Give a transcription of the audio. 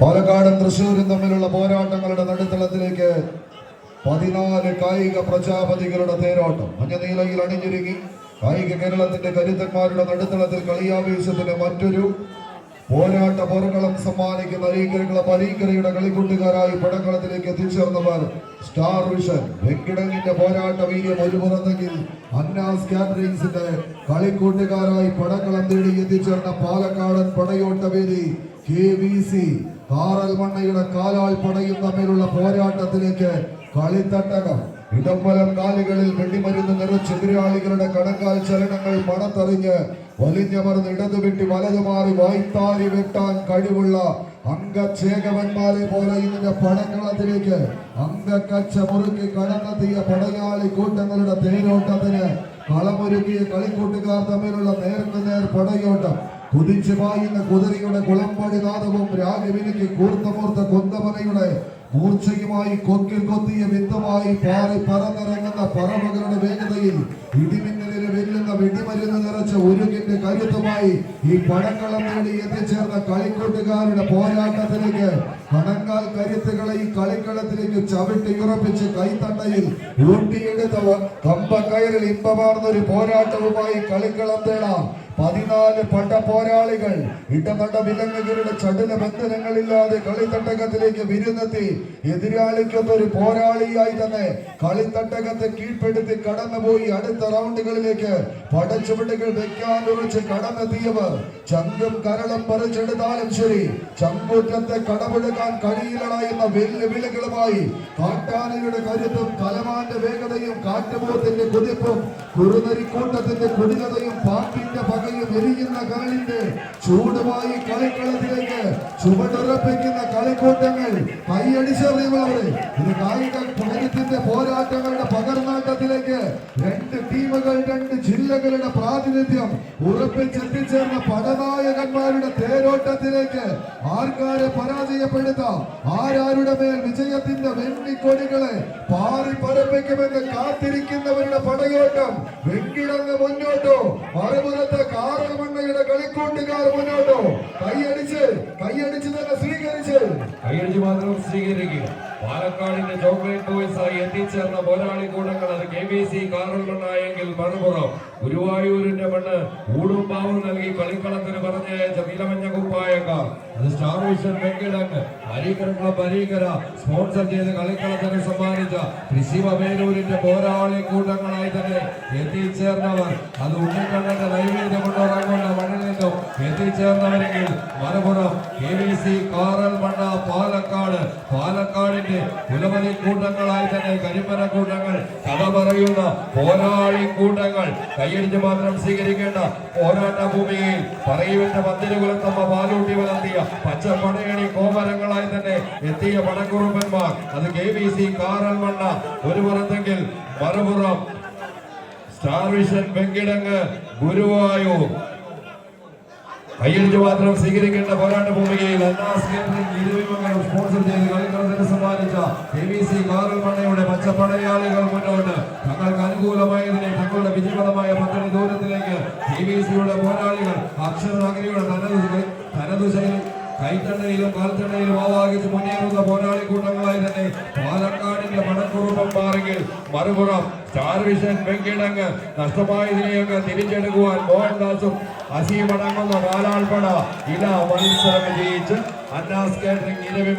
പാലക്കാടും തൃശ്ശൂരും തമ്മിലുള്ള പോരാട്ടങ്ങളുടെ നടുത്തളത്തിലേക്ക് പതിനാല് കായിക പ്രജാപതികളുടെ തേരോട്ടം. മഞ്ഞനീലയിൽ അണിഞ്ഞിരുങ്ങി കായിക കേരളത്തിന്റെ കരുത്തന്മാരുടെ നടുത്തളത്തിൽ കളിയാവേശത്തിന്റെ മറ്റൊരു പോരാട്ട പോരങ്ങളും സമ്മാനിക്കുന്ന അരീക്കരകള പരീക്കരയുടെ കളിക്കൂട്ടുകാരായി പടക്കളത്തിലേക്ക് എത്തിച്ചേർന്നവർ സ്റ്റാർ വിഷൻ വെങ്കിടങ്ങിന്റെ പോരാട്ട വീര്യം ഒരു പുറത്തെങ്കിൽ അന്നാസ് കാറ്ററിംഗ്സിന്റെ കളിക്കൂട്ടുകാരായി പടക്കളം തേടി എത്തിച്ചേർന്ന പാലക്കാടൻ പടയോട്ട വേദി കെ വി സി കാറൽ മണ്ണയുടെ കാലാൾ പടയും തമ്മിലുള്ള പോരാട്ടത്തിലേക്ക് കളിത്തട്ടകം ഇടംവലം കാലുകളിൽ വെടിമരുന്ന് നിറച്ച് എതിരാളികളുടെ കണക്കാൽ ചലനങ്ങൾ പണത്തറിഞ്ഞ് വലിഞ്ഞമർന്ന് ഇടതുവിട്ടി വലതുമാറി വായ്ത്താരി വെട്ടാൻ കഴിവുള്ള അംഗചേകവന്മാരെ പോലെ ഇതിന്റെ പടക്കളത്തിലേക്ക് അംഗക്കച്ച മുറുക്കി കടന്നെത്തിയ പടയാളി കൂട്ടങ്ങളുടെ തേരോട്ടത്തിന് കളമൊരുക്കിയ കളിക്കൂട്ടുകാർ തമ്മിലുള്ള നേർക്ക് നേർ പടയോട്ടം. കുതിച്ചു പായുന്ന കുതിരയുടെ കുളമ്പടി നാദവും രാജവിനിക്ക് കൂർത്തമൂർത്ത കൊന്തമനയുടെ മൂർച്ചയുമായി കൊക്കിൽ കൊത്തിയ വിത്തമായി പാറി പറന്നിറങ്ങുന്ന പറവകളുടെ വേഗതയിൽ ഇടിമിന്നലിന് വെല്ലുന്ന വെടിമരുന്ന് നിറച്ച ഉരുകിന്റെ കരുത്തുമായി ഈ പടക്കളം നേടി എത്തിച്ചേർന്ന കളിക്കൂട്ടുകാരുടെ പോരാട്ടത്തിലേക്ക് കണങ്കാൽ കരുത്തുകളെ ഈ കളിക്കളത്തിലേക്ക് ചവിട്ടി ഉറപ്പിച്ച് കൈത്തണ്ടയിൽ ഊട്ടിയെടുത്ത കമ്പക്കയറിൽ ഇമ്പമാർന്ന ഒരു പോരാട്ടവുമായി കളിക്കളം തേടാം. പതിനാല് പട്ട പോരാളികൾ ഇട്ടനട വിലങ്ങുകളുടെ ചടുല ബന്ധനങ്ങളില്ലാതെ കളിത്തട്ടകത്തിലേക്ക് വിരുന്നെത്തി. എതിരാളിക്കൊത്ത ഒരു പോരാളിയായി തന്നെ കളിത്തട്ടകത്തെ കീഴ്പ്പെടുത്തി കടന്നുപോയി അടുത്ത റൗണ്ടുകളിലേക്ക് പടച്ചുവടുകൾ വെക്കാൻ ഉറച്ച് കടന്നെത്തിയവർ. ചങ്കും കരളം പറിച്ചെടുത്താലും ശരി ചങ്കൂറ്റത്തെ കടമെടുക്കാൻ എന്ന വെല്ലുവിളികളുമായി കാട്ടാനയുടെ കരുത്തും കലമാന്റെ വേഗതയും കാറ്റുപോത്തിന്റെ കുതിപ്പും കുറുനരിക്കൂട്ടത്തിന്റെ കുടിലതയും പാമ്പിന്റെ പകയും വിരിയുന്ന കാലിന്റെ ചൂടുമായി കളിക്കളത്തിലേക്ക് ചുവടുറപ്പിക്കുന്ന കളിക്കൂട്ടങ്ങൾ. കൈയടിച്ചറിയുള്ളവരെ ഇത് കായിക കരുത്തിന്റെ പോരാട്ടങ്ങളുടെ പകർന്നാട്ടത്തിലേക്ക് രണ്ട് ടീമുകൾ രണ്ട് ജില്ലകളുടെ പ്രാതിനിധ്യം ഉറപ്പിച്ചെത്തിച്ചേർന്ന പടനായകന്മാരുടെ തേരോട്ടത്തിലേക്ക് ആർക്കാരെ പരാജയപ്പെടുത്താം. ആരാരുടെ മേൽ വിജയത്തിന്റെ വെണ്ണിക്കൊടികളെ പാറി പരപ്പിക്കുമെന്ന് കാത്തിരിക്കുന്നവരുടെ പടയോട്ടം വെങ്കിടങ്ങ് മുന്നോട്ടോ. മറുപുറത്ത് കാറമണ്ണയുടെ കളിക്കൂട്ടുകാർ മുന്നോട്ടോ. കൈയടിച്ച് കൈയടിച്ച് തന്നെ കൈയടിച്ച് മാത്രം സ്വീകരിക്കുക. പാലക്കാടിന്റെ ചോക്ലേറ്റ് ബോയ്സ് ആയി എത്തിച്ചേർന്ന പോരാളി കൂടങ്ങൾ അത് കെ ബി സി കാറുകളുണ്ടായെങ്കിൽ മറുപുറം. ഗുരുവായൂരിന്റെ മണ്ണ് ഊടും പാവും നൽകി കളിക്കളത്തിന് പറഞ്ഞയച്ച നീലമഞ്ഞ കുപ്പായക്കാർ. അത് Star Vision Venkitangu Areekkara club sponsor ചെയ്ത് കളിക്കളത്തിന് സമ്മാനിച്ച കൃഷിവമേരൂരിന്റെ പോരാളി കൂട്ടങ്ങളായി തന്നെ എത്തിച്ചേർന്നവർ. അത് ഉണ്ണിക്കണ്ണന്റെ നൈവേദ്യം കൊണ്ടുറങ്ങുന്ന എത്തിച്ചേർന്നവരെങ്കിൽ Malappuram K V C Karalmanna Palakkad. പാലക്കാടിന്റെ കുലമതി കൂട്ടങ്ങളായി തന്നെ കരിമര കൂട്ടങ്ങൾ കഥ പറയുന്ന പോരാളി കൂട്ടങ്ങൾ. കൈയടിച്ച് മാത്രം സ്വീകരിക്കേണ്ട പോരാട്ട ഭൂമിയിൽ പറയുവിന്റെ പന്തിരുകുലത്തമ്മ പാലൂട്ടി വളർത്തിയ പച്ചപ്പടയണി കോമരങ്ങളായി തന്നെ എത്തിയ പടക്കുറുമ്പന്മാർ അത് K V C Karalmanna. ഒരു പുറത്തെങ്കിൽ മറുപുറം സ്റ്റാർ വിഷൻ വെങ്കിടങ്ങ് ഗുരുവായൂർ. കയ്യടിച്ച് മാത്രം സ്വീകരിക്കേണ്ട പോരാട്ട ഭൂമികയിൽ ഇരുവിമംഗലം സ്പോൺസർ ചെയ്ത് കളിക്കളത്തിന് സമ്മാനിച്ച കെ വി സി കാറൽമണ്ണയുടെ പച്ചപ്പടയാളികൾ മുന്നോട്ട്. തങ്ങൾക്ക് അനുകൂലമായതിനെ തങ്ങളുടെ വിജയപദമായ പദ്ധതി ദൂരത്തിലേക്ക് കെ വി സിയുടെ പോരാളികൾ അക്ഷരനഗരിയുടെ തനതു തനതു ശൈലി കൈത്തണ്ടയിലും കാൽത്തണ്ടയിലും ആവാഹിച്ച് മുന്നേറുന്ന പോരാളി കൂട്ടങ്ങളായി തന്നെ പാലക്കാടിന്റെ മണക്കുറുപ്പം മാറിയിൽ മറുപുറം സ്റ്റാർ വിഷൻ വെങ്കിടങ്ങ് നഷ്ടമായതിനെയൊക്കെ തിരിച്ചെടുക്കുവാൻ മോഹൻദാസും അസീമടങ്ങുന്ന പാലാൾപ്പട ഇല മത്സരം വിജയിച്ച് അന്നാസ് കേറ്ററിംഗ് ഇരവിമംഗലം